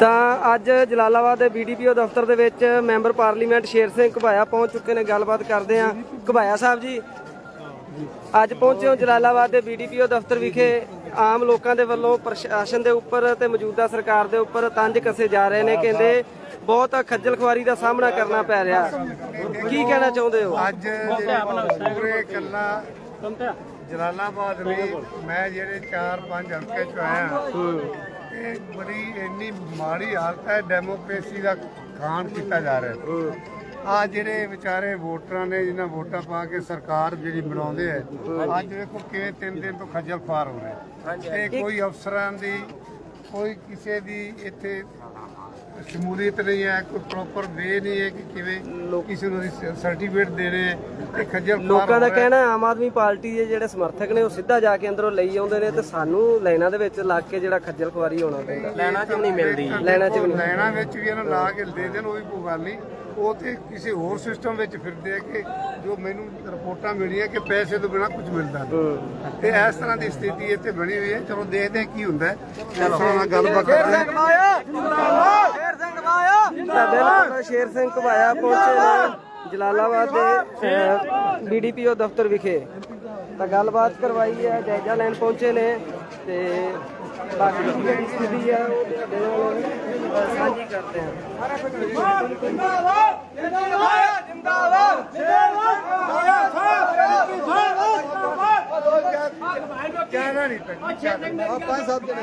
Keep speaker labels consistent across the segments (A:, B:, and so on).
A: ਤਾਂ ਅੱਜ ਜਲਾਲਾਬਾਦ ਦੇ ਬੀਡੀਪੀਓ ਦਫ਼ਤਰ ਦੇ ਵਿੱਚ ਮੈਂਬਰ ਪਾਰਲੀਮੈਂਟ ਸ਼ੇਰ ਸਿੰਘ ਘਬਾਇਆ ਪਹੁੰਚ ਚੁੱਕੇ ਨੇ, ਗੱਲਬਾਤ ਕਰਦੇ ਆ ਘਬਾਇਆ ਸਾਹਿਬ ਜੀ, ਅੱਜ ਪਹੁੰਚੇ ਹੋ ਜਲਾਲਾਬਾਦ ਦੇ ਬੀਡੀਪੀਓ ਦਫ਼ਤਰ ਵਿਖੇ। ਆਮ ਲੋਕਾਂ ਦੇ ਵੱਲੋਂ ਪ੍ਰਸ਼ਾਸਨ ਦੇ ਉੱਪਰ ਤੇ ਮੌਜੂਦਾ ਸਰਕਾਰ ਦੇ ਉੱਪਰ ਤੰਜ ਕੱਸੇ ਜਾ ਰਹੇ ਨੇ, ਕਹਿੰਦੇ ਬਹੁਤ ਖੱਜਲ ਖੁਆਰੀ ਦਾ ਸਾਹਮਣਾ ਕਰਨਾ ਪੈ ਰਿਹਾ। ਕੀ ਕਹਿਣਾ ਚਾਹੁੰਦੇ ਹੋ?
B: ਅੱਜ ਪੂਰੇ ਕੱਲਾ ਜਲਾਲਾਬਾਦ ਵੀ ਮੈਂ ਜਿਹੜੇ 4-5 ਹਲਕੇ ਚ ਆਇਆ ਇਹ ਬੜੀ ਇੰਨੀ ਮਾੜੀ ਹਾਲਤ ਹੈ ਡੈਮੋਕ੍ਰੇਸੀ ਦਾ ਖਾਨ ਕੀਤਾ ਜਾ ਰਿਹਾ ਆ ਜਿਹੜੇ ਵਿਚਾਰੇ ਵੋਟਰਾਂ ਨੇ ਜਿਨ੍ਹਾਂ ਵੋਟਾਂ ਪਾ ਕੇ ਸਰਕਾਰ ਜਿਹੜੀ ਬਣਾਉਂਦੇ ਆ ਅੱਜ ਵੇਖੋ ਕਿਵੇਂ ਤਿੰਨ ਦਿਨ ਤੋਂ ਖੱਜਲ ਖੁਆਰ ਹੋ ਰਹੇ। ਇਹ ਕੋਈ ਅਫਸਰਾਂ ਦੀ ਕੋਈ ਕਿਸੇ ਦੀ ਇੱਥੇ ਸ਼ਮੂਲੀਅਤ ਨਹੀਂ ਹੈ ਕੋਈ ਪ੍ਰੋਪਰ ਵੇ ਨਹੀਂ ਹੈ ਕਿ ਕਿਵੇਂ ਕਿਸੇ ਨੂੰ ਸਰਟੀਫਿਕੇਟ ਦੇਣੇ ਹੈ। ਇਹ ਖੱਜਲ
A: ਲੋਕਾਂ ਦਾ। ਕਹਿਣਾ ਆਮ ਆਦਮੀ ਪਾਰਟੀ ਦੇ ਜਿਹੜੇ ਸਮਰਥਕ ਨੇ ਉਹ ਸਿੱਧਾ ਜਾ ਕੇ ਅੰਦਰੋਂ ਲਈ ਆਉਂਦੇ ਨੇ ਤੇ ਸਾਨੂੰ ਲਾਈਨਾਂ ਦੇ ਵਿੱਚ ਲੱਗ ਕੇ ਜਿਹੜਾ ਖੱਜਲ ਖੁਆਰੀ ਹੋਣਾ ਪੈਂਦਾ
B: ਲੈਣਾ ਚ ਨਹੀਂ ਮਿਲਦੀ
A: ਲੈਣਾ ਚ ਵੀ ਨਹੀਂ।
B: ਲੈਣਾ ਵਿੱਚ ਵੀ ਇਹਨਾਂ ਲਾ ਕੇ ਦੇ ਦੇਣ ਉਹ ਵੀ ਕੋਈ ਗੱਲ ਨਹੀਂ ਉਹ ਤੇ ਕਿਸੇ ਹੋਰ ਸਿਸਟਮ ਵਿੱਚ ਫਿਰਦੇ ਆ ਕਿ ਜੋ ਮੈਨੂੰ ਰਿਪੋਰਟਾਂ ਮਿਲੀਆਂ ਕਿ ਪੈਸੇ ਤੋਂ ਬਿਨਾ ਕੁਝ ਮਿਲਦਾ ਨਹੀਂ। ਤੇ ਇਸ ਤਰ੍ਹਾਂ ਦੀ ਸਥਿਤੀ ਇੱਥੇ ਬਣੀ ਹੋਈ ਹੈ। ਚਲੋ ਦੇਖਦੇ ਹਾਂ ਕੀ ਹੁੰਦਾ ਹੈ। ਚਲੋ। ਨਾਲ ਗੱਲਬਾਤ ਕਰਦੇ
A: ਤਾਂ ਬਿਲਕੁਲ ਸ਼ੇਰ ਸਿੰਘ ਘਵਾਇਆ ਪਹੁੰਚੇ ਨੇ ਜਲਾਲਾਬਾਦ ਦੇ ਬੀਡੀਪੀਓ ਦਫ਼ਤਰ ਵਿਖੇ। ਤਾਂ ਗੱਲਬਾਤ ਕਰਵਾਈ ਹੈ ਜਾਇਜ਼ਾ ਲੈਣ ਪਹੁੰਚੇ ਨੇ ਤੇ ਬਾਕੀ ਦੀ ਜਿਹੜੀ ਸਥਿਤੀ ਹੈ ਉਹ ਤੁਹਾਡੇ ਨਾਲ ਅ, ਸਾਂਝੀ ਕਰਦੇ ਹਾਂ
B: ਕਹਿਣਾ ਨਹੀਂ ਪੈਂਦਾ ਆਪਾਂ ਸਭ ਜਣੇ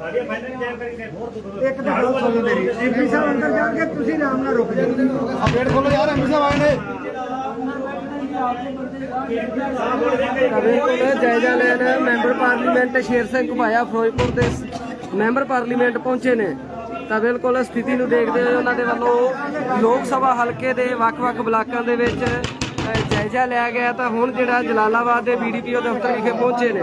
B: ਇੱਕ ਤਾਂ ਗੱਲ ਸੁਣੋ ਮੇਰੀ। ਐਮਪੀ ਸਾਹਿਬ ਅੰਦਰ ਜਾਣਗੇ ਤੁਸੀਂ ਆਰਾਮ ਨਾਲ ਰੁਕ ਜਾਓ। ਆ ਗੇਟ ਖੋਲੋ ਯਾਰ ਐਮਪੀ ਸਾਹਿਬ ਆਏ ਨੇ।
A: ਤਾਂ ਬਿਲਕੁਲ ਜਾਇਜ਼ਾ ਲੈਣ ਮੈਂਬਰ ਪਾਰਲੀਮੈਂਟ ਸ਼ੇਰ ਸਿੰਘ ਘੁਬਾਇਆ ਫਿਰੋਜ਼ਪੁਰ ਦੇ ਮੈਂਬਰ ਪਾਰਲੀਮੈਂਟ ਪਹੁੰਚੇ ਨੇ। ਤਾਂ ਬਿਲਕੁਲ ਸਥਿਤੀ ਨੂੰ ਦੇਖਦੇ ਹੋਏ ਉਹਨਾਂ ਦੇ ਵੱਲੋਂ ਲੋਕ ਸਭਾ ਹਲਕੇ ਦੇ ਵੱਖ-ਵੱਖ ਬਲਾਕਾਂ ਦੇ ਵਿੱਚ ਜਾਇਜ਼ਾ ਲਿਆ ਗਿਆ। ਤਾਂ ਹੁਣ ਜਿਹੜਾ ਜਲਾਲਾਬਾਦ ਦੇ ਬੀਡੀਪੀਓ ਦਫ਼ਤਰ ਵਿਖੇ ਪਹੁੰਚੇ ਨੇ।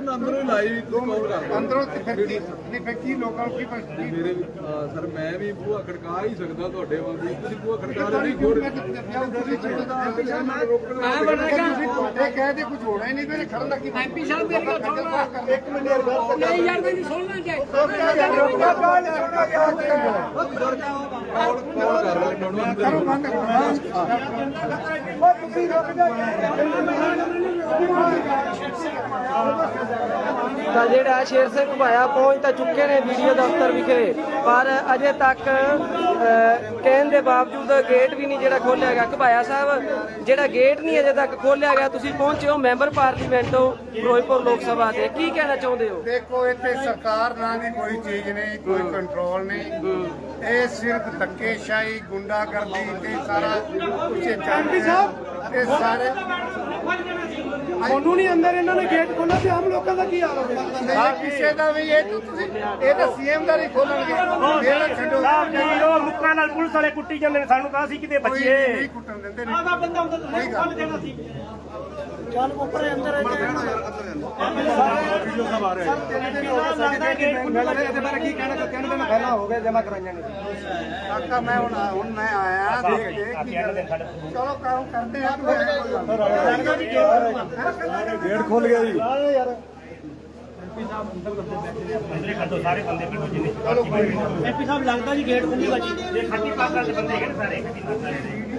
C: ਉਹਨਾਂ ਅੰਦਰੋਂ ਲਾਈ ਕਾਲ ਕਰ
B: ਅੰਦਰੋਂ ਤੇ ਫਿਰ ਕੀ ਨਹੀਂ ਫਿਰ ਕੀ ਲੋਕਾਂ ਨੂੰ ਕੀ ਪਤਾ
C: ਮੇਰੇ ਸਰ ਮੈਂ ਵੀ ਬੂਹਾ ਖੜਕਾ ਹੀ ਸਕਦਾ ਤੁਹਾਡੇ ਵਾਂਗ ਤੁਸੀਂ ਬੂਹਾ ਖੜਕਾ ਰਹੇ ਨਹੀਂ ਗੁਰ
B: ਇਹ ਕਹਦੇ ਕੁਝ ਹੋਣਾ ਹੀ ਨਹੀਂ ਮੇਰੇ ਖੜਨ ਦਾ ਕੀ ਐਮਪੀ ਸਾਹਿਬ ਮੇਰੀ ਗੱਲ ਸੁਣਨਾ ਇੱਕ ਮਿੰਟ ਯਾਰ ਗੱਲ ਨਹੀਂ ਯਾਰ ਮੈਨੂੰ ਸੁਣਨਾ ਕਰੋ ਬੰਦ ਉਹ ਤੁਸੀਂ ਰੁਕ ਜਾ
A: ਤਾਂ ਜਿਹੜਾ ਸ਼ੇਰ ਸਿੰਘ ਘੁਬਾਇਆ ਪਹੁੰਚ ਤਾਂ ਚੁੱਕੇ ਨੇ ਵੀਡੀਓ ਦਫ਼ਤਰ ਵਿਖੇ, ਪਰ ਅਜੇ ਤੱਕ ਕਹਿਣ ਦੇ ਬਾਵਜੂਦ ਗੇਟ ਵੀ ਨਹੀਂ ਜਿਹੜਾ ਖੋਲਿਆ ਗਿਆ। ਘੁਬਾਇਆ ਸਾਹਿਬ, ਜਿਹੜਾ ਗੇਟ ਨਹੀਂ ਅਜੇ ਤੱਕ ਖੋਲਿਆ ਗਿਆ, ਤੁਸੀਂ ਪਹੁੰਚੇ ਹੋ ਮੈਂਬਰ ਪਾਰਲੀਮੈਂਟ ਹੋ ਫਿਰੋਜ਼ਪੁਰ ਲੋਕ ਸਭਾ ਦੇ। ਕੀ ਕਹਿਣਾ ਚਾਹੁੰਦੇ ਹੋ?
B: ਦੇਖੋ, ਇੱਥੇ ਸਰਕਾਰ ਨਾਂ ਦੀ ਕੋਈ ਚੀਜ਼ ਨਹੀਂ, ਕੋਈ ਕੰਟਰੋਲ ਨਹੀਂ। ਇਹ ਸਿਰਫ ਧੱਕੇਸ਼ਾਹੀ, ਗੁੰਡਾਗਰਦੀ ਤੇ ਸਾਰਾ ਕੁਝ ਚੱਲਦੀ ਸਾਹਿਬ ਇਹ ਸਾਰੇ
D: ਉਹਨੂੰ ਨਹੀਂ ਅੰਦਰ ਇਹਨਾਂ ਨੇ ਗੇਟ ਖੋਲ੍ਹਿਆ ਤੇ ਆਮ ਲੋਕਾਂ ਦਾ ਕੀ ਹਾਲ ਹੋਵੇਗਾ
B: ਨਹੀਂ ਕਿਸੇ ਦਾ ਵੀ ਇਹ ਤਾਂ ਤੁਸੀਂ ਇਹ ਤਾਂ ਸੀਐਮ ਦਾ ਨਹੀਂ ਖੋਲਣਗੇ। ਮੇਰਾ ਛੱਡੋ।
E: ਜੀ ਉਹ ਮੁੱਕਾਂ ਨਾਲ ਪੁਲਿਸ ਵਾਲੇ ਕੁੱਟੀ ਜਾਂਦੇ ਨੇ ਸਾਨੂੰ ਤਾਂ ਅਸੀਂ ਕਿਤੇ ਬਚੀਏ।
B: ਨਹੀਂ ਕੁੱਟਣ ਦਿੰਦੇ ਨਹੀਂ।
D: ਆਦਾ ਬੰਦਾ ਹੁੰਦਾ ਤਾਂ ਨਹੀਂ ਖੋਲ ਦੇਣਾ ਸੀ। ਚੱਲ ਉੱਪਰ ਅੰਦਰ ਆ
B: ਕਾਕਾ ਮੈਂ ਹੁਣ ਹੁਣ ਮੈਂ ਆਇਆ ਦੇਖ ਕੇ ਕੀ ਕਰਦੇ। ਚਲੋ ਕੰਮ ਕਰਦੇ ਆ।
C: ਗੇਟ ਖੁੱਲ ਗਿਆ ਜੀ।
E: ਕੱਢੋ ਸਾਰੇ ਬੰਦੇ ਕੀ ਹੋਜੇ ਨੇ।
D: ਐਮਪੀ ਸਾਹਿਬ ਲੱਗਦਾ ਜੀ ਗੇਟ ਖੁੱਲੀ ਬਾਜੀ
E: ਇਹ ਖੱਟੀ ਪਾਗਲ ਦੇ ਬੰਦੇ ਹੈਗੇ ਨੇ ਸਾਰੇ। ਖੱਟੀ ਪਾਗਲ ਦੇ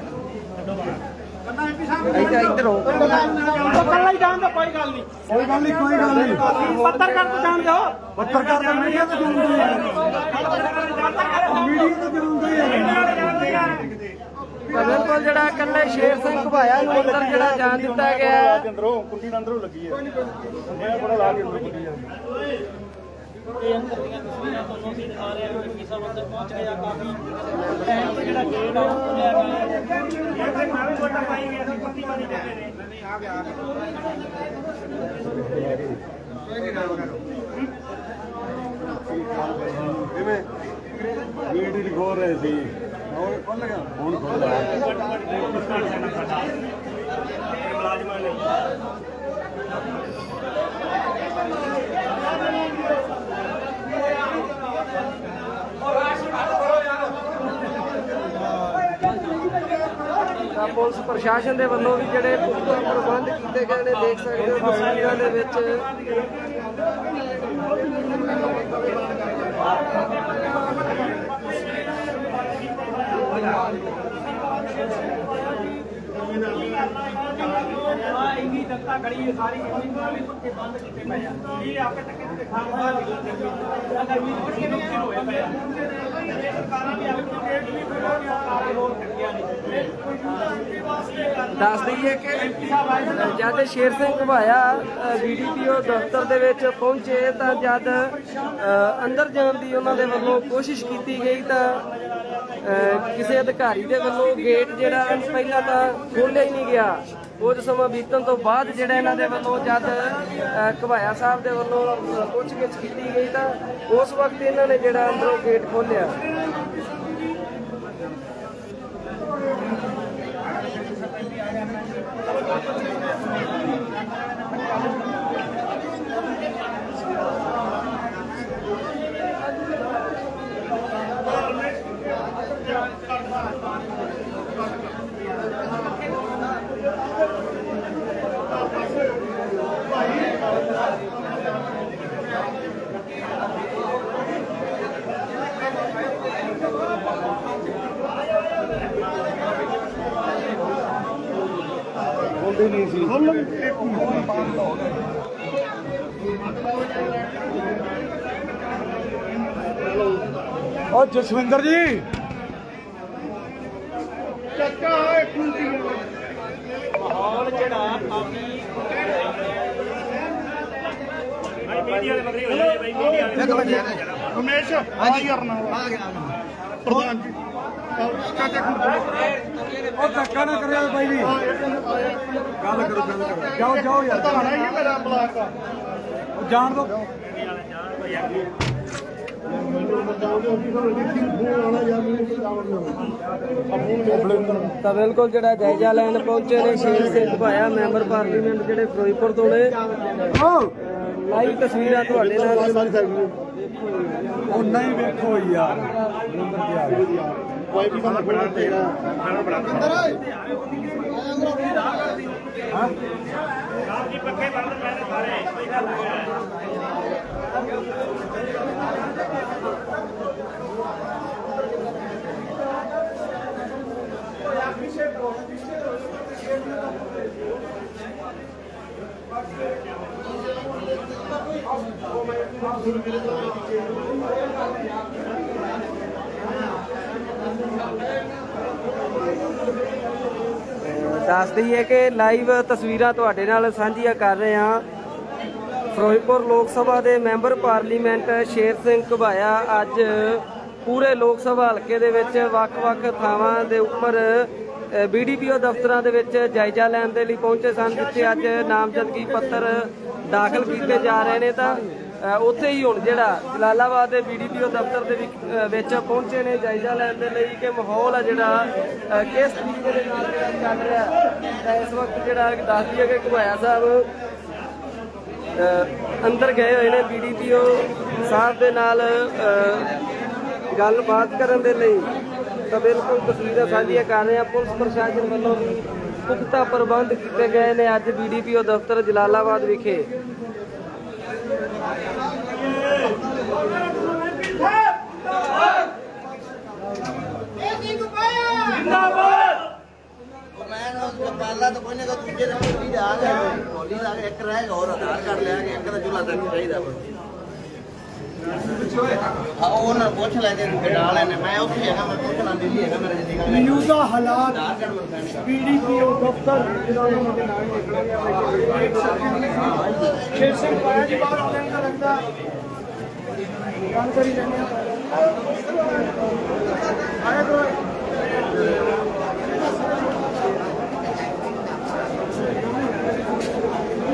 E: ਕੱਢੋ ਬਾਹਰ।
A: ਇੱਧਰ ਇੱਧਰ ਹੋ।
D: ਕੱਲਾ ਹੀ ਜਾਣ ਦਾ ਕੋਈ ਗੱਲ ਨਹੀਂ।
C: ਕੋਈ ਗੱਲ ਨਹੀਂ ਕੋਈ ਗੱਲ ਨਹੀਂ।
D: ਪੱਤਰਕਾਰ ਤੋਂ ਜਾਣ ਦਿਓ।
C: ਪੱਤਰਕਾਰ ਤਾਂ ਮੀਡੀਆ ਤੇ ਜੁੜਦੇ ਆ ਮੀਡੀਆ ਤੇ ਆ
A: ਤਾਂ ਬਿਲਕੁਲ ਜਿਹੜਾ ਇਕੱਲੇ ਸ਼ੇਰ ਸਿੰਘ ਘੁਬਾਇਆ ਨੂੰ ਅੰਦਰ ਜਿਹੜਾ ਜਾਣ ਦਿੱਤਾ ਗਿਆ।
F: ਅੰਦਰੋਂ ਕੁੰਡੀ ਅੰਦਰੋਂ ਲੱਗੀ ਹੈ। ਇਹ ਬੜਾ ਲਾ ਕੇ ਅੰਦਰ ਕੁੰਡੀ ਜਾਂਦੀ।
G: ਇਹ ਅੰਦਰ ਦੀਆਂ ਤਸਵੀਰਾਂ ਤੁਹਾਨੂੰ ਅਸੀਂ ਦਿਖਾ ਰਹੇ ਹਾਂ ਕਿ ਸਭ ਅੰਦਰ ਪਹੁੰਚ ਗਿਆ ਕਾਫੀ ਟਾਈਮ ਤੇ ਜਿਹੜਾ ਗੇਟ ਆ ਉਹ ਖੋਲਿਆ ਗਿਆ ਹੈ।
E: ਮੈਂ ਵੀ ਵੋਟਾਂ ਪਾਈ ਗਿਆ ਸੀ ਪੱਤੀ ਕਹਿੰਦੇ ਨੇ
F: ਕਿਵੇਂ ਗੇਟ ਹੀ ਖੋਲ ਰਹੇ ਸੀ ਹੁਣ ਖੁੱਲ ਗਿਆ ਹੁਣ ਖੁੱਲ ਗਿਆ
E: ਮੁਲਾਜ਼ਮਾਂ ਨੇ
A: ਤਾਂ ਪੁਲਿਸ ਪ੍ਰਸ਼ਾਸਨ ਦੇ ਵੱਲੋਂ ਵੀ ਜਿਹੜੇ ਪੁਖਤਾ ਪ੍ਰਬੰਧ ਕੀਤੇ ਗਏ ਨੇ, ਦੇਖ ਸਕਦੇ ਹੋ ਤਸਵੀਰਾਂ ਦੇ ਵਿੱਚ।
G: ਜਨਤਾ ਖੜੀ ਸਾਰੀ ਇੰਨੀ ਪੱਕੇ ਬੰਦ ਕੀਤੇ ਪਏ ਆ। ਇਹ ਆਪੇ ਤੱਕ ਤੇ ਖਾਣਾ ਅਗਰ ਵੀ ਬੜੀ ਨੁਕਸਾਨ ਹੋਇਆ ਪਿਆ ਇਹ ਸਰਕਾਰਾਂ ਵੀ ਆਪਣੀ ਗੇਟ ਵੀ ਖੋਲ੍ਹੀਆਂ ਸਾਰੇ ਹੋਰ ਕੱਟੀਆਂ ਨੇ।
A: ਦੱਸ ਦਈਏ ਕਿ ਜਦ ਸ਼ੇਰ ਸਿੰਘ ਘੁਬਾਇਆ ਬੀਡੀਪੀਓ ਦਫ਼ਤਰ ਦੇ ਵਿੱਚ ਪਹੁੰਚੇ, ਤਾਂ ਜਦ ਅੰਦਰ ਜਾਣ ਦੀ ਉਹਨਾਂ ਦੇ ਵੱਲੋਂ ਕੋਸ਼ਿਸ਼ ਕੀਤੀ ਗਈ, ਤਾਂ ਕਿਸੇ ਅਧਿਕਾਰੀ ਦੇ ਵੱਲੋਂ ਗੇਟ ਜਿਹੜਾ ਪਹਿਲਾਂ ਤਾਂ ਖੋਲ੍ਹਿਆ ਹੀ ਨਹੀਂ ਗਿਆ। ਕੁਝ ਸਮਾਂ ਬੀਤਣ ਤੋਂ ਬਾਅਦ ਜਿਹੜਾ ਇਹਨਾਂ ਦੇ ਵੱਲੋਂ ਜਦ ਅ, ਸਾਹਿਬ ਦੇ ਵੱਲੋਂ ਪੁੱਛਗਿੱਛ ਕੀਤੀ ਗਈ ਤਾਂ ਉਸ ਵਕਤ ਇਹਨਾਂ ਨੇ ਜਿਹੜਾ ਅੰਦਰੋਂ ਗੇਟ ਖੋਲ੍ਹਿਆ।
F: ਓ ਜਸਵਿੰਦਰ ਜੀ।
E: ਮੀਡੀਆ ਦੇ ਮਗਰੀ ਹੋ ਜਾਏ ਬਈ ਮੀਡੀਆ ਦੇ
F: ਰਮੇਸ਼ ਆ ਕਰਨਾ ਆ ਗਿਆ ਪ੍ਰਧਾਨ ਜੀ। ਉਹ ਧੱਕਾ ਨਾ ਕਰਿਓ ਬਾਈ ਜੀ। ਗੱਲ ਕਰੋ ਗੱਲ ਕਰੋ। ਜਾਓ ਜਾਓ ਯਾਰ। ਧਾਣਾ ਹੀ ਮੇਰਾ ਬਲਾਕ ਦਾ। ਜਾਣ ਦੋ।
A: ਤਾਂ ਬਿਲਕੁਲ ਜਿਹੜਾ ਜਾਇਜ਼ਾ ਲੈਣ ਪਹੁੰਚੇ ਨੇ ਸ਼ੇਰ ਸਿੰਘ ਭਾਇਆ ਮੈਂਬਰ ਪਾਰਲੀਮੈਂਟ ਜਿਹੜੇ ਫਿਰੋਜ਼ਪੁਰ ਤੋਂ ਨੇ। ਲਾਈਵ ਤਸਵੀਰਾਂ ਤੁਹਾਡੇ ਨਾਲ।
F: ਉਹ ਨਹੀਂ ਵੇਖੋ ਯਾਰ। ਕੋਈ ਵੀ ਕੰਮ ਬਣਾ ਤੇਰਾ
E: ਜੀ ਪੱਕੇ ਬੰਦ ਕਰਦੇ ਸਾਰੇ ਕੋਈ ਗੱਲ ਨਹੀਂ ਹੈ।
A: ਦੱਸ ਦਈਏ ਕਿ ਲਾਈਵ ਤਸਵੀਰਾਂ ਤੁਹਾਡੇ ਨਾਲ ਸਾਂਝੀਆਂ ਕਰ ਰਹੇ ਹਾਂ। ਫਿਰੋਜ਼ਪੁਰ ਲੋਕ ਸਭਾ ਦੇ ਮੈਂਬਰ ਪਾਰਲੀਮੈਂਟ ਸ਼ੇਰ ਸਿੰਘ ਘੁਬਾਇਆ। ਅੱਜ ਪੂਰੇ ਲੋਕ ਸਭਾ ਹਲਕੇ ਦੇ ਵਿੱਚ ਵੱਖ-ਵੱਖ ਥਾਵਾਂ ਦੇ ਉੱਪਰ ਬੀਡੀਪੀਓ ਦਫ਼ਤਰਾਂ ਦੇ ਵਿੱਚ ਜਾਇਜ਼ਾ ਲੈਣ ਦੇ ਲਈ ਪਹੁੰਚੇ ਸਨ, ਜਿੱਥੇ ਅੱਜ ਨਾਮਜ਼ਦਗੀ ਪੱਤਰ ਦਾਖਲ ਕੀਤੇ ਜਾ ਰਹੇ ਨੇ। ਤਾਂ ਉੱਥੇ ਹੀ ਹੁਣ ਜਿਹੜਾ ਜਲਾਲਾਬਾਦ ਦੇ ਬੀਡੀਪੀਓ ਦਫ਼ਤਰ ਦੇ ਵਿੱਚ- ਪਹੁੰਚੇ ਨੇ, ਜਾਇਜ਼ਾ ਲੈਣ ਦੇ ਲਈ ਕਿ ਮਾਹੌਲ ਆ ਜਿਹੜਾ ਕਿਸ ਤਰੀਕੇ ਦੇ ਨਾਲ ਜਿਹੜਾ ਚੱਲ ਰਿਹਾ ਤਾਂ ਇਸ ਵਕਤ ਜਿਹੜਾ ਦੱਸ ਦਈਏ ਕਿ ਘੁਬਾਇਆ ਸਾਹਿਬ ਅੰਦਰ ਗਏ ਹੋਏ ਨੇ ਬੀਡੀਪੀਓ ਸਾਹਿਬ ਦੇ ਨਾਲ ਗੱਲਬਾਤ ਕਰਨ ਦੇ ਲਈ। ਤਾਂ ਬਿਲਕੁਲ ਤਸਵੀਰਾਂ ਸਾਂਝੀਆਂ ਕਰ ਰਹੇ ਹਾਂ। ਪੁਲਿਸ ਪ੍ਰਸ਼ਾਸਨ ਵੱਲੋਂ ਵੀ ਪੁਖਤਾ ਪ੍ਰਬੰਧ ਕੀਤੇ ਗਏ ਨੇ ਅੱਜ ਬੀਡੀਪੀਓ ਦਫ਼ਤਰ ਜਲਾਲਾਬਾਦ ਵਿਖੇ।
H: ਮੈਂ ਨਾ ਪਾਲਾ ਤਾਂ ਕੋਈ ਨਾ ਦੂਜੇ ਦੇ ਬੋਲੀ ਆ ਗਿਆ ਬੋਲੀ ਦਾ ਇੱਕ ਰਹਿ ਗਿਆ ਹੋਰ ਆਧਾਰ ਕਾਰਡ ਲੈ ਕੇ ਇੱਕ ਦਾ ਚੁੱਲਾ ਤੱਕ ਚਾਹੀਦਾ। ਉਹਨਾਂ ਨੂੰ ਪੁੱਛ ਲੈ ਤੇ ਗਡਾ ਲੈਣੇ ਮੈਂ ਉੱਥੇ ਹੈਗਾ ਮੈਂ ਪੁੱਛਣਾ ਦਿੱਲੀ ਹੈਗਾ ਮੇਰਾ ਜਿੱਦੀ ਗੱਲ
D: ਮੌਜੂਦਾ ਹਾਲਾਤ ਬੀਡੀਪੀਓ ਦਫ਼ਤਰ ਜਲਾਲਾਬਾਦ ਦੇ ਨਾਲ ਨਿਕਲ ਗਿਆ ਸ਼ੇਰ ਸਿੰਘ ਪਾਇਆ ਜੀ ਬਾਹਰ ਆਉਣ ਦਾ ਲੱਗਦਾ ਗੱਲ ਕਰੀ ਜਾਂਦੇ ਆ। ਆਇਆ ਕਰੋ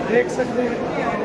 D: ਦੇਖ ਸਕਦੇ हैं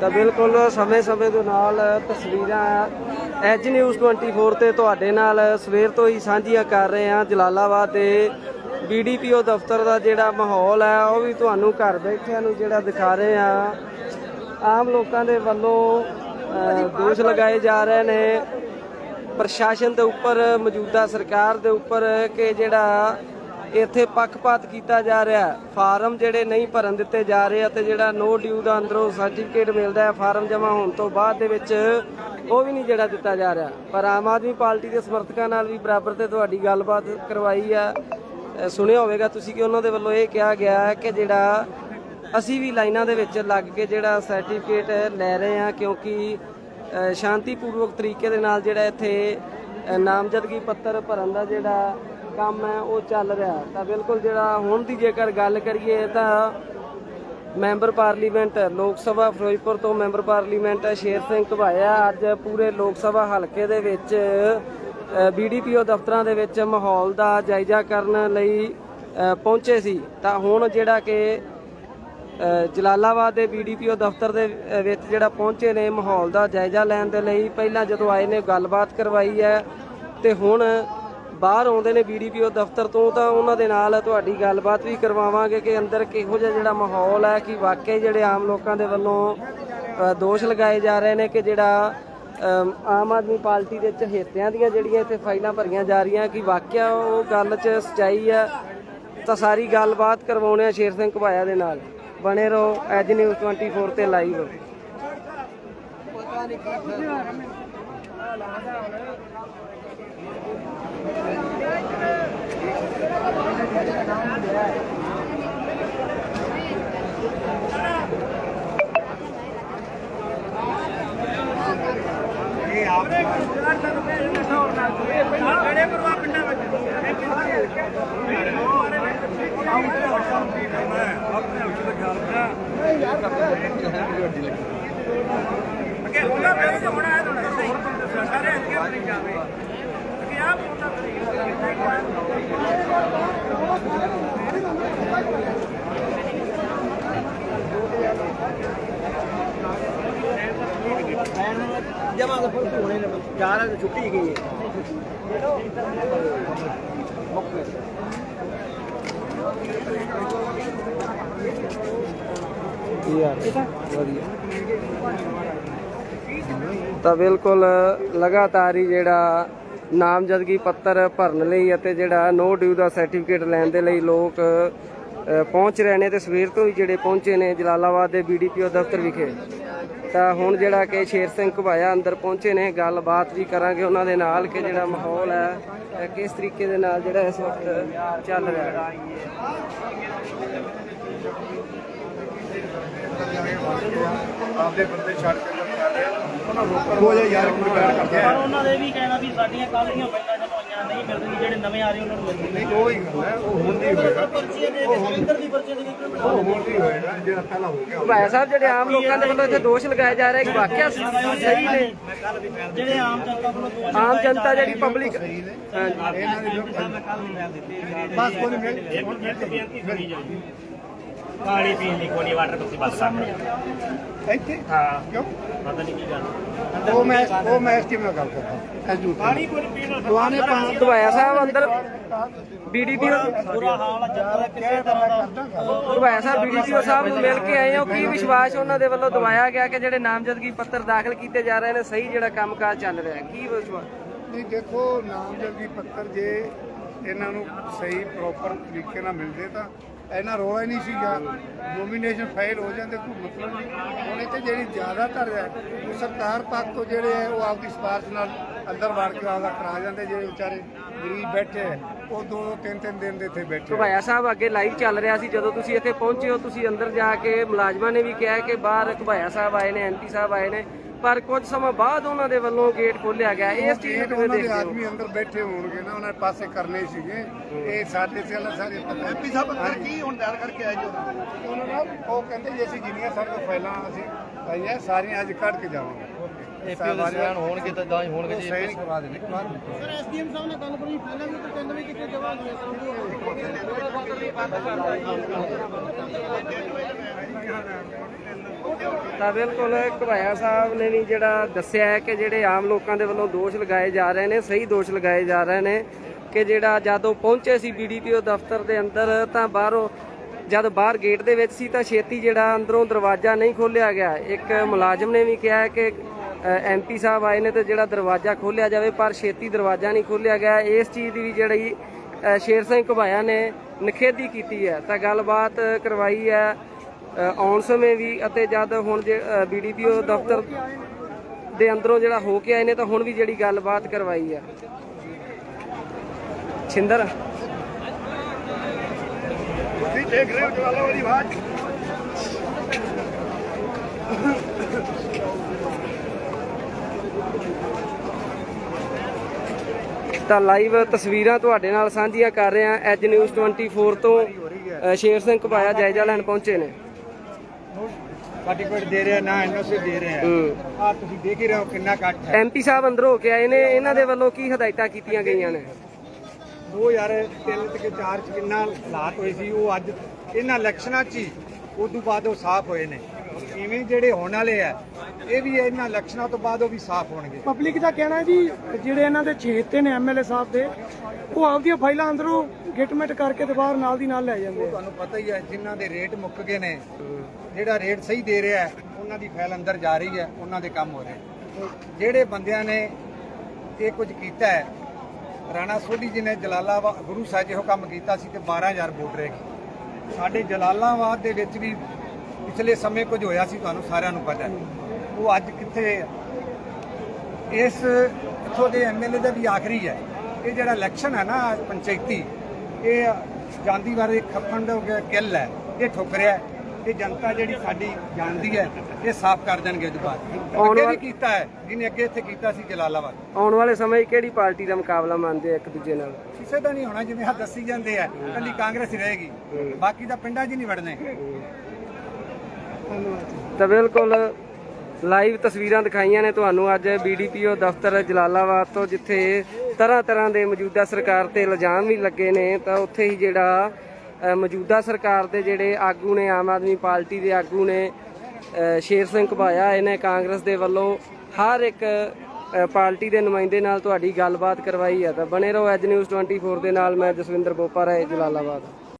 A: ਤਾਂ ਬਿਲਕੁਲ ਸਮੇਂ-ਸਮੇਂ ਦੇ ਨਾਲ ਤਸਵੀਰਾਂ ਐਜ ਨਿਊਜ਼ 24 ਤੇ ਤੁਹਾਡੇ ਨਾਲ ਸਵੇਰ ਤੋਂ ਹੀ ਸਾਂਝੀਆਂ ਕਰ ਰਹੇ ਹਾਂ ਜਲਾਲਾਬਾਦ ਦੇ ਬੀਡੀਪੀਓ ਦਫ਼ਤਰ ਦਾ ਜਿਹੜਾ ਮਾਹੌਲ ਹੈ, ਉਹ ਵੀ ਤੁਹਾਨੂੰ ਘਰ ਬੈਠਿਆਂ ਨੂੰ ਜਿਹੜਾ ਦਿਖਾ ਰਹੇ ਹਾਂ। ਆਮ ਲੋਕਾਂ ਦੇ ਵੱਲੋਂ ਦੋਸ਼ ਲਗਾਏ ਜਾ ਰਹੇ ਨੇ। ਪ੍ਰਸ਼ਾਸਨ ਦੇ ਉੱਪਰ, ਮੌਜੂਦਾ ਸਰਕਾਰ ਦੇ ਉੱਪਰ ਕਿ ਜਿਹੜਾ ਇੱਥੇ ਪੱਖਪਾਤ ਕੀਤਾ ਜਾ ਰਿਹਾ ਫਾਰਮ ਜਿਹੜੇ ਨਹੀਂ ਭਰਨ ਦਿੱਤੇ ਜਾ ਰਹੇ ਅਤੇ ਜਿਹੜਾ ਨੋ ਡਿਊ ਦਾ ਅੰਦਰੋਂ ਸਰਟੀਫਿਕੇਟ ਮਿਲਦਾ ਹੈ, ਫਾਰਮ ਜਮ੍ਹਾਂ ਹੋਣ ਤੋਂ ਬਾਅਦ ਦੇ ਵਿੱਚ ਉਹ ਵੀ ਨਹੀਂ ਜਿਹੜਾ ਦਿੱਤਾ ਜਾ ਰਿਹਾ। ਪਰ ਆਮ ਆਦਮੀ ਪਾਰਟੀ ਦੇ ਸਮਰਥਕਾਂ ਨਾਲ ਵੀ ਬਰਾਬਰ ਤੇ ਤੁਹਾਡੀ ਗੱਲਬਾਤ ਕਰਵਾਈ ਆ। ਸੁਣਿਆ ਹੋਵੇਗਾ ਤੁਸੀਂ ਕਿ ਉਹਨਾਂ ਦੇ ਵੱਲੋਂ ਇਹ ਕਿਹਾ ਗਿਆ ਹੈ ਕਿ ਜਿਹੜਾ ਅਸੀਂ ਵੀ ਲਾਈਨਾਂ ਦੇ ਵਿੱਚ ਲੱਗ ਕੇ ਜਿਹੜਾ ਸਰਟੀਫਿਕੇਟ ਲੈ ਰਹੇ ਹਾਂ ਕਿਉਂਕਿ ਸ਼ਾਂਤੀਪੂਰਵਕ ਤਰੀਕੇ ਦੇ ਨਾਲ ਜਿਹੜਾ ਇੱਥੇ ਨਾਮਜ਼ਦਗੀ ਪੱਤਰ ਭਰਨ ਦਾ ਜਿਹੜਾ ਕੰਮ ਹੈ, ਉਹ ਚੱਲ ਰਿਹਾ। ਤਾਂ ਬਿਲਕੁਲ ਜਿਹੜਾ ਹੁਣ ਦੀ ਜੇਕਰ ਗੱਲ ਕਰੀਏ ਤਾਂ ਮੈਂਬਰ ਪਾਰਲੀਮੈਂਟ, ਲੋਕ ਸਭਾ ਫਿਰੋਜ਼ਪੁਰ ਤੋਂ ਮੈਂਬਰ ਪਾਰਲੀਮੈਂਟ ਸ਼ੇਰ ਸਿੰਘ ਘਵਾਇਆ ਅੱਜ ਪੂਰੇ ਲੋਕ ਸਭਾ ਹਲਕੇ ਦੇ ਵਿੱਚ ਬੀਡੀਪੀਓ ਦਫ਼ਤਰਾਂ ਦੇ ਵਿੱਚ ਮਾਹੌਲ ਦਾ ਜਾਇਜ਼ਾ ਕਰਨ ਲਈ ਪਹੁੰਚੇ ਸੀ। ਤਾਂ ਹੁਣ ਜਿਹੜਾ ਕਿ ਜਲਾਲਾਬਾਦ ਦੇ ਬੀਡੀਪੀਓ ਦਫ਼ਤਰ ਦੇ ਵਿੱਚ ਜਿਹੜਾ ਪਹੁੰਚੇ ਨੇ, ਮਾਹੌਲ ਦਾ ਜਾਇਜ਼ਾ ਲੈਣ ਦੇ ਲਈ, ਪਹਿਲਾਂ ਜਦੋਂ ਆਏ ਨੇ, ਗੱਲਬਾਤ ਕਰਵਾਈ ਹੈ। ਤੇ ਹੁਣ ਬਾਹਰ ਆਉਂਦੇ ਨੇ ਬੀਡੀਪੀਓ ਦਫ਼ਤਰ ਤੋਂ, ਤਾਂ ਉਹਨਾਂ ਦੇ ਨਾਲ ਤੁਹਾਡੀ ਗੱਲਬਾਤ ਵੀ ਕਰਵਾਵਾਂਗੇ ਕਿ ਅੰਦਰ ਕਿਹੋ ਜਿਹਾ ਜਿਹੜਾ ਮਾਹੌਲ ਹੈ, ਕਿ ਵਾਕਈ ਜਿਹੜੇ ਆਮ ਲੋਕਾਂ ਦੇ ਵੱਲੋਂ ਦੋਸ਼ ਲਗਾਏ ਜਾ ਰਹੇ ਨੇ ਕਿ ਜਿਹੜਾ ਆਮ ਆਦਮੀ ਪਾਰਟੀ ਦੇ ਚਹੇਤਿਆਂ ਦੀਆਂ ਜਿਹੜੀਆਂ ਇੱਥੇ ਫਾਈਲਾਂ ਭਰੀਆਂ ਜਾ ਰਹੀਆਂ, ਕਿ ਵਾਕਿਆ ਉਹ ਗੱਲ 'ਚ ਸਚਾਈ ਹੈ ਤਾਂ ਸਾਰੀ ਗੱਲਬਾਤ ਕਰਵਾਉਣੇ ਆ ਸ਼ੇਰ ਸਿੰਘ ਘਵਾਇਆ ਦੇ ਨਾਲ। ਬਣੇ ਰਹੋ ਐਜ ਨਿਊਜ਼ 24 ਤੇ ਲਾਈਵ।
G: ਅੱਗੇ ਹੋਣਾ ਪਹਿਲਾਂ ਤਾਂ ਹੋਣਾ ਹੈ ਤੁਹਾਡਾ ਸਾਰੇ ਅੱਗੇ ਬਣੀ ਜਾਵੇ ਅੱਗੇ ਆਪ ਹੋਣਾ
H: ਜਮਾ ਦਾ ਫ਼ਰਕ ਹੋਣੇ ਨੇ ਚਾਰ ਛੁੱਟੀ ਗਈ ਹੈ
A: ਤਾਂ। ਬਿਲਕੁਲ ਲਗਾਤਾਰ ਹੀ ਜਿਹੜਾ ਨਾਮਜ਼ਦਗੀ ਪੱਤਰ ਭਰਨ ਲਈ ਅਤੇ ਜਿਹੜਾ ਨੋ ਡਿਊ ਦਾ ਸਰਟੀਫਿਕੇਟ ਲੈਣ ਦੇ ਲਈ ਲੋਕ ਪਹੁੰਚ ਰਹੇ ਨੇ ਤੇ ਸਵੇਰ ਤੋਂ ਹੀ ਜਿਹੜੇ ਪਹੁੰਚੇ ਨੇ ਜਲਾਲਾਬਾਦ ਦੇ ਬੀਡੀਪੀਓ ਦਫ਼ਤਰ ਵਿਖੇ। ਤਾਂ ਹੁਣ ਜਿਹੜਾ ਕਿ ਸ਼ੇਰ ਸਿੰਘ ਘੁਬਾਇਆ ਅੰਦਰ ਪਹੁੰਚੇ ਨੇ ਗੱਲਬਾਤ ਵੀ ਕਰਾਂਗੇ ਉਹਨਾਂ ਦੇ ਨਾਲ ਕਿ ਜਿਹੜਾ ਮਾਹੌਲ ਹੈ ਕਿਸ ਤਰੀਕੇ ਦੇ ਨਾਲ ਜਿਹੜਾ ਇਸ ਵਕਤ ਚੱਲ ਰਿਹਾ ਹੈ
B: ਆਪਦੇ ਬੰਦੇ ਛੱਡ ਕੇ ਅੰਦਰ ਕਰ ਰਹੇ ਆ। ਉਹਨਾਂ ਲੋਕਾਂ ਨੂੰ ਉਹ ਯਾਰ ਕਰਦੇ
G: ਪਰ
B: ਆ
G: ਉਹਨਾਂ ਦੇ ਵੀ ਕਹਿਣਾ ਵੀ ਸਾਡੀਆਂ ਕੱਲ ਦੀਆਂ ਪਹਿਲਾਂ ਜਦੋਂ ਆਈਆਂ ਨਹੀਂ ਮਿਲਦੀਆਂ ਜਿਹੜੇ ਨਵੇਂ ਆ ਰਹੇ ਉਹਨਾਂ ਨੂੰ ਮਿਲਦੀਆਂ
B: ਨਹੀਂ ਉਹ ਹੀ ਗੱਲ ਹੈ ਉਹ ਹੁਣ ਨਹੀਂ ਹੋਏਗਾ।
G: ਪਰਚੀਆਂ ਦੇ ਕੇ ਸੁਰਿੰਦਰ ਦੀ ਪਰਚੀ ਦੇ ਕੇ
B: ਉਹ ਹੁਣ ਨਹੀਂ ਹੋਏਗਾ ਜਿਹੜਾ ਪਹਿਲਾਂ ਹੋ ਗਿਆ
A: ਘੁਬਾਇਆ ਸਾਹਿਬ ਜਿਹੜੇ ਆਮ ਲੋਕਾਂ ਦੇ ਵੱਲੋਂ ਇੱਥੇ ਦੋਸ਼ ਲਗਾਏ ਜਾ ਰਹੇ ਕਿ ਵਾਕਿਆ ਸਹੀ ਨੇ।
G: ਜਿਹੜੇ ਆਮ ਜਨਤਾ ਕੋਲੋਂ ਦੋਸ਼
A: ਆਮ ਜਨਤਾ ਜਿਹੜੀ ਪਬਲਿਕ
B: ਇਹਨਾਂ ਦੀ ਬਸ ਕੋਈ ਮਿਲ
E: ਇੱਕ ਬੇਨਤੀ ਸੁਣੀ ਜਾਊਗੀ ਪਾਣੀ ਪੀਣ ਦੀ ਕੋਈ ਵਾਟਰ ਤੁਸੀਂ ਬਸ ਸਾਹਮਣੇ
B: ਇੱਥੇ?
E: ਹਾਂ।
B: ਕਿਉਂ?
E: ਪਤਾ ਨਹੀਂ ਕੀ ਗੱਲ।
B: ਉਹ ਮੈਂ ਉਹ ਮੈਂ ਇਸ ਕਿਵੇਂ ਗੱਲ ਕਰਦਾ। ਐ ਜੂ
E: ਪਾਣੀ ਕੋਈ ਪੀਣ
B: ਦੁਆਨੇ ਪਾਣੀ
A: ਘੁਬਾਇਆ ਸਾਹਿਬ ਅੰਦਰ। ਬੀਡੀਪੀਓ
G: ਬੁਰਾ ਹਾਲ ਦਾ ਕਿਸੇ ਤਰ੍ਹਾਂ ਦਾ
A: ਘੁਬਾਇਆ ਸਾਹਿਬ ਬੀਡੀਪੀਓ ਸਾਹਿਬ ਨੂੰ ਮਿਲ ਕੇ ਆਏ ਹੋ ਕੀ ਵਿਸ਼ਵਾਸ ਉਹਨਾਂ ਦੇ ਵੱਲੋਂ ਦਵਾਇਆ ਗਿਆ ਕਿ ਜਿਹੜੇ ਨਾਮਜ਼ਦਗੀ ਪੱਤਰ ਦਾਖਲ ਕੀਤੇ ਜਾ ਰਹੇ ਨੇ ਸਹੀ ਜਿਹੜਾ ਕੰਮਕਾਜ ਚੱਲ ਰਿਹਾ ਹੈ? ਕੀ ਵਿਸ਼ਵਾਸ?
B: ਨਹੀਂ ਦੇਖੋ ਨਾਮਜ਼ਦਗੀ ਪੱਤਰ ਜੇ ਇਹਨਾਂ ਨੂੰ ਸਹੀ ਪ੍ਰੋਪਰ ਤਰੀਕੇ ਨਾਲ ਮਿਲਦੇ ਤਾਂ ਇਹਨਾਂ ਰੋਲਾ ਹੀ ਨਹੀਂ ਸੀਗਾ। ਨੋਮੀਨੇਸ਼ਨ ਫਾਈਲ ਹੋ ਜਾਂਦੇ, ਕੋਈ ਮਤਲਬ ਨਹੀਂ। ਹੁਣ ਇੱਥੇ ਜਿਹੜੀ ਜ਼ਿਆਦਾਤਰ ਹੈ, ਉਹ ਸਰਕਾਰ ਪੱਖ ਤੋਂ ਜਿਹੜੇ ਹੈ, ਉਹ ਆਪਦੀ ਸਿਫਾਰਿਸ਼ ਨਾਲ ਅੰਦਰ ਵੜ ਕੇ ਆਪਦਾ ਕਰਾ ਜਾਂਦੇ ਜਿਹੜੇ ਵਿਚਾਰੇ ਗਰੀਬ ਬੈਠੇ ਹੈ ਉਹ ਦੋ ਦੋ, ਤਿੰਨ ਤਿੰਨ ਦਿਨ ਦੇ ਇੱਥੇ ਬੈਠੇ ਹੈ।
A: ਸਾਹਿਬ, ਅੱਗੇ ਲਾਈਵ ਚੱਲ ਰਿਹਾ ਸੀ, ਜਦੋਂ ਤੁਸੀਂ ਇੱਥੇ ਪਹੁੰਚੇ ਹੋ, ਤੁਸੀਂ ਅੰਦਰ ਜਾ ਕੇ ਮੁਲਾਜ਼ਮਾਂ ਨੇ ਵੀ ਕਿਹਾ ਕਿ ਬਾਹਰ ਘੁਬਾਇਆ ਸਾਹਿਬ ਆਏ ਨੇ ਐਮਪੀ ਸਾਹਿਬ ਆਏ ਨੇ। ਪਰ ਕੁਝ ਸਮਾਂ ਬਾਅਦ ਉਹਨਾਂ ਦੇ ਵੱਲੋਂ ਗੇਟ ਖੋਲ੍ਹਿਆ ਗਿਆ। ਇਸ ਚੀਜ਼ ਨੂੰ ਕਿਵੇਂ
B: ਉਹਨਾਂ ਦੇ
A: ਦੇਖਦੇ ਹੋ।
B: ਆਦਮੀ ਅੰਦਰ ਬੈਠੇ ਹੋਣਗੇ ਨਾ ਉਹਨਾਂ ਦੇ ਪਾਸੇ ਕਰਨੇ ਸੀਗੇ। ਇਹ ਸਾਡੇ ਤੇ ਵਾਲਾ ਸਾਰੇ ਪਤਾ ਐਮਪੀ ਸਾਹਿਬ ਅੰਦਰ ਕੀ ਹੁਣ ਤਿਆਰ ਕਰਕੇ ਆਏ ਜੀ? ਉਹਨਾਂ ਨਾਲ ਉਹ ਕਹਿੰਦੇ ਜੀ ਅਸੀਂ ਜਿੰਨੀਆਂ ਕੋਲ ਫਾਈਲਾਂ ਅਸੀਂ ਪਾਈਆਂ ਸਾਰੀਆਂ ਅੱਜ ਕੱਢ ਕੇ ਜਾਵਾਂਗੇ। ਏਪੀ ਦੇ ਹੋਣਗੇ ਤਾਂ ਤਾਂ ਹੀ ਹੋਣਗੇ ਜੀ ਸਹੀ ਕਰਵਾ ਦੇਣੇ
H: ਸਰ ਐਸਡੀਐਮ ਸਾਹਿਬ ਨੇ ਗੱਲ ਕਰੀ ਪਹਿਲਾਂ ਵੀ ਤਾਂ ਕਹਿੰਦੇ ਵੀ ਕਿੱਥੇ ਜਵਾਬ ਨਹੀਂ
A: ਤਾਂ ਬਿਲਕੁਲ ਘੁਬਾਇਆ ਸਾਹਿਬ ਨੇ ਵੀ ਜਿਹੜਾ ਦੱਸਿਆ ਹੈ ਕਿ ਜਿਹੜੇ ਆਮ ਲੋਕਾਂ ਦੇ ਵੱਲੋਂ ਦੋਸ਼ ਲਗਾਏ ਜਾ ਰਹੇ ਨੇ, ਸਹੀ ਦੋਸ਼ ਲਗਾਏ ਜਾ ਰਹੇ ਨੇ ਕਿ ਜਿਹੜਾ ਜਦੋਂ ਪਹੁੰਚੇ ਸੀ ਬੀਡੀਪੀਓ ਦਫ਼ਤਰ ਦੇ ਅੰਦਰ, ਤਾਂ ਬਾਹਰੋਂ ਜਦ ਬਾਹਰ ਗੇਟ ਦੇ ਵਿੱਚ ਸੀ ਤਾਂ ਛੇਤੀ ਜਿਹੜਾ ਅੰਦਰੋਂ ਦਰਵਾਜ਼ਾ ਨਹੀਂ ਖੋਲ੍ਹਿਆ ਗਿਆ। ਇੱਕ ਮੁਲਾਜ਼ਮ ਨੇ ਵੀ ਕਿਹਾ ਹੈ ਕਿ ਐਮਪੀ ਸਾਹਿਬ ਆਏ ਨੇ ਤੇ ਜਿਹੜਾ ਦਰਵਾਜ਼ਾ ਖੋਲ੍ਹਿਆ ਜਾਵੇ, ਪਰ ਛੇਤੀ ਦਰਵਾਜ਼ਾ ਨਹੀਂ ਖੋਲ੍ਹਿਆ ਗਿਆ। ਇਸ ਚੀਜ਼ ਦੀ ਵੀ ਜਿਹੜੀ ਸ਼ੇਰ ਸਿੰਘ ਘੁਬਾਇਆ ਨੇ ਨਿਖੇਧੀ ਕੀਤੀ ਹੈ। ਤਾਂ ਗੱਲਬਾਤ ਕਰਵਾਈ ਹੈ ਆਉਣ ਸਮੇਂ ਵੀ ਅਤੇ ਜਦ ਹੁਣ ਜੇ ਬੀਡੀਪੀਓ ਦਫ਼ਤਰ ਦੇ ਅੰਦਰੋਂ ਜਿਹੜਾ ਹੋ ਕੇ ਆਏ ਨੇ ਤਾਂ ਹੁਣ ਵੀ ਜਿਹੜੀ ਗੱਲਬਾਤ ਕਰਵਾਈ ਹੈ ਛਿੰਦਰ?
B: ਤੁਸੀਂ ਦੇਖ ਰਹੇ ਹੋ ਜਵਾਲਾ ਵਾਲੀ ਆਵਾਜ਼।
A: ਤਾਂ ਲਾਈਵ ਤਸਵੀਰਾਂ ਤੁਹਾਡੇ ਨਾਲ ਸਾਂਝੀਆਂ ਕਰ ਰਹੇ ਹਾਂ। ਐਜ ਨਿਊਜ਼ 24 ਤੋਂ ਸ਼ੇਰ ਸਿੰਘ ਘੁਬਾਇਆ ਜਾਇਜ਼ਾ ਲੈਣ ਪਹੁੰਚੇ ਨੇ।
F: ਸਰਟੀਫਿਕੇਟ ਦੇ ਰਿਹਾ ਨਾ ਐਨਓਸੀ ਦੇ ਰਿਹਾ।
A: ਹੂੰ।
F: ਆ ਤੁਸੀਂ ਦੇਖ ਹੀ ਰਹੇ ਹੋ ਕਿੰਨਾ ਕੱਟ ਹੈ।
A: ਐਮਪੀ ਸਾਹਿਬ ਅੰਦਰ ਹੋ ਕੇ ਆਏ ਨੇ ਇਹਨਾਂ ਦੇ ਵੱਲੋਂ ਕੀ ਹਦਾਇਤਾਂ ਕੀਤੀਆਂ ਗਈਆਂ ਨੇ?
F: 2003 ਤੇ 4 ਚ ਕਿੰਨਾ ਹਾਲਾਤ ਹੋਏ ਸੀ ਉਹ ਅੱਜ ਇਹਨਾਂ ਇਲੈਕਸ਼ਨਾਂ 'ਚ ਹੀ ਉਦੋਂ ਬਾਅਦ ਉਹ ਸਾਫ਼ ਹੋਏ ਨੇ। ਇਵੇਂ ਜਿਹੜੇ ਹੋਣ ਵਾਲੇ ਆ ਇਹ ਵੀ ਇਹਨਾਂ ਇਲੈਕਸ਼ਨਾਂ ਤੋਂ ਬਾਅਦ ਉਹ ਵੀ ਸਾਫ਼ ਹੋਣਗੇ।
D: ਪਬਲਿਕ ਦਾ ਕਹਿਣਾ ਹੈ ਜੀ ਜਿਹੜੇ ਇਹਨਾਂ ਦੇ ਛੇਤੇ ਨੇ ਐਮਐਲਏ ਸਾਹਿਬ ਦੇ ਉਹ ਆਪਦੀਆਂ ਫਾਈਲਾਂ ਅੰਦਰੋਂ ਗਿਟਮਿਟ ਕਰਕੇ ਤੇ ਬਾਹਰ ਨਾਲ ਦੀ ਨਾਲ ਲੈ ਜਾਂਦੇ ਆ।
F: ਤੁਹਾਨੂੰ ਪਤਾ ਹੀ ਹੈ ਜਿਨ੍ਹਾਂ ਦੇ ਰੇਟ ਮੁੱਕ ਗਏ ਨੇ ਜਿਹੜਾ ਰੇਟ ਸਹੀ ਦੇ ਰਿਹਾ ਹੈ ਉਹਨਾਂ ਦੀ ਫਾਈਲ ਅੰਦਰ ਜਾ ਰਹੀ ਹੈ ਉਹਨਾਂ ਦੇ ਕੰਮ ਹੋ ਰਹੇ ਜਿਹੜੇ ਬੰਦਿਆਂ ਨੇ ਇਹ ਕੁਝ ਕੀਤਾ ਹੈ ਰਾਣਾ ਸੋਢੀ ਜੀ ਨੇ ਜਲਾਲਾਬਾਦ ਗੁਰੂ ਸਾਹਿਬ ਇਹੋ ਕੰਮ ਕੀਤਾ ਸੀ ਤੇ 12000 ਵੋਟ ਰਹਿ ਗਏ। ਸਾਡੇ ਜਲਾਲਾਬਾਦ ਦੇ ਵਿੱਚ ਵੀ ਪਿਛਲੇ ਸਮੇਂ ਕੁਝ ਹੋਇਆ ਸੀ ਤੁਹਾਨੂੰ ਸਾਰਿਆਂ ਨੂੰ ਪਤਾ ਹੈ। ਉਹ ਅੱਜ ਕਿੱਥੇ ਹੈ ਇਸ ਇੱਥੋਂ ਦੇ ਐਮਐਲਏ ਦਾ ਵੀ ਆਖਰੀ ਹੈ। ਇਹ ਜਿਹੜਾ ਇਲੈਕਸ਼ਨ ਹੈ ਨਾ ਪੰਚਾਇਤੀ ਇਹ ਜਾਂਦੀ ਵਾਰ ਇੱਕ ਖੱਪਣ ਦਾ ਕਿੱਲ ਹੈ। ਇਹ ਠੁਕਰਿਆ ਹੈ। ਇਹ ਜਨਤਾ ਜਿਹੜੀ ਸਾਡੀ ਜਾਣਦੀ ਹੈ ਇਹ ਸਾਫ਼ ਕਰ ਦੇਣਗੇ
A: ਆਉਣ
F: ਅੱਗੇ ਵੀ ਕੀਤਾ ਹੈ। ਜਿਹਨੇ ਅੱਗੇ ਇੱਥੇ ਕੀਤਾ ਸੀ ਜਲਾਲਾਬਾਦ।
A: ਆਉਣ ਵਾਲੇ ਸਮੇਂ 'ਚ ਕਿਹੜੀ ਪਾਰਟੀ ਦਾ ਮੁਕਾਬਲਾ ਮੰਨਦੇ ਇੱਕ ਦੂਜੇ ਨਾਲ?
F: ਕਿਸੇ ਦਾ ਨਹੀਂ ਹੋਣਾ ਜਿਵੇਂ ਆ ਦੱਸੀ ਜਾਂਦੇ ਆ। ਕੱਲੀ ਕਾਂਗਰਸ ਹੀ ਰਹੇਗੀ। ਬਾਕੀ ਤਾਂ ਪਿੰਡਾਂ 'ਚ ਹੀ ਨਹੀਂ ਵੜਨੇ।
A: ਤਾਂ ਬਿਲਕੁਲ ਲਾਈਵ ਤਸਵੀਰਾਂ ਦਿਖਾਈਆਂ ਨੇ ਤੁਹਾਨੂੰ ਅੱਜ ਬੀਡੀਪੀਓ ਦਫ਼ਤਰ ਜਲਾਲਾਬਾਦ ਤੋਂ, ਜਿੱਥੇ ਤਰ੍ਹਾਂ ਤਰ੍ਹਾਂ ਦੇ ਮੌਜੂਦਾ ਸਰਕਾਰ ਤੇ ਇਲਜ਼ਾਮ ਵੀ ਲੱਗੇ ਨੇ। ਤਾਂ ਉੱਥੇ ਹੀ ਜਿਹੜਾ ਮੌਜੂਦਾ ਸਰਕਾਰ ਦੇ ਜਿਹੜੇ ਆਗੂ ਨੇ, ਆਮ ਆਦਮੀ ਪਾਰਟੀ ਦੇ ਆਗੂ ਨੇ ਸ਼ੇਰ ਸਿੰਘ ਘਬਾਇਆ, ਇਹਨੇ ਕਾਂਗਰਸ ਦੇ ਵੱਲੋਂ ਹਰ ਇੱਕ ਪਾਰਟੀ ਦੇ ਨੁਮਾਇੰਦੇ ਨਾਲ ਤੁਹਾਡੀ ਗੱਲਬਾਤ ਕਰਵਾਈ ਹੈ। ਤਾਂ ਬਣੇ ਰਹੋ ਐਜ ਨਿਊਜ਼ 24 ਦੇ ਨਾਲ, ਮੈਂ ਜਸਵਿੰਦਰ ਬੋਪਾ ਰਾਏ ਜਲਾਲਾਬਾਦ।